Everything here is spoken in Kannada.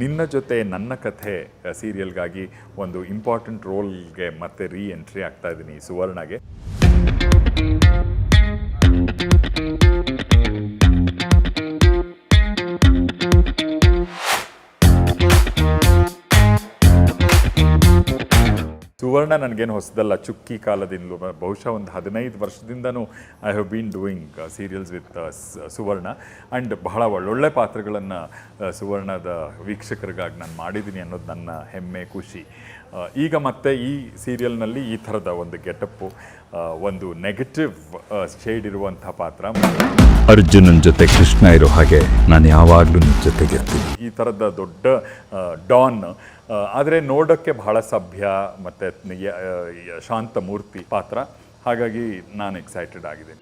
ನಿನ್ನ ಜೊತೆ ನನ್ನ ಕಥೆ ಸೀರಿಯಲ್ಗಾಗಿ ಒಂದು ಇಂಪಾರ್ಟೆಂಟ್ ರೋಲ್ಗೆ ಮತ್ತೆ ರೀ ಎಂಟ್ರಿ ಆಗ್ತಾ ಇದ್ದೀನಿ ಸುವರ್ಣಗೆ. ಸುವರ್ಣ ನನಗೇನು ಹೊಸದಲ್ಲ, ಚುಕ್ಕಿ ಕಾಲದಿಂದಲೂ, ಬಹುಶಃ ಒಂದು ಹದಿನೈದು ವರ್ಷದಿಂದನೂ I have been doing serials with Suvarna. And ಬಹಳ ಒಳ್ಳೊಳ್ಳೆ ಪಾತ್ರಗಳನ್ನು ಸುವರ್ಣದ ವೀಕ್ಷಕರಿಗಾಗಿ ನಾನು ಮಾಡಿದ್ದೀನಿ ಅನ್ನೋದು ನನ್ನ ಹೆಮ್ಮೆ, ಖುಷಿ. ಈಗ ಮತ್ತೆ ಈ ಸೀರಿಯಲ್ನಲ್ಲಿ ಈ ಥರದ ಒಂದು ಗೆಟಪ್ಪು ಒಂದು ನೆಗೆಟಿವ್ ಶೇಡ್ ಇರುವಂಥ ಪಾತ್ರ. ಅರ್ಜುನನ್ ಜೊತೆ ಕೃಷ್ಣ ಇರೋ ಹಾಗೆ ನಾನು ಯಾವಾಗಲೂ ನಿಮ್ಮ ಜೊತೆಗಿರ್ತೀನಿ ಈ ಥರದ ದೊಡ್ಡ ಡಾನ್ ಆದರೆ ನೋಡೋಕ್ಕೆ ಬಹಳ ಸಭ್ಯ ಮತ್ತು ಶಾಂತ ಮೂರ್ತಿ ಪಾತ್ರ. ಹಾಗಾಗಿ ನಾನು ಎಕ್ಸೈಟೆಡ್ ಆಗಿದ್ದೀನಿ.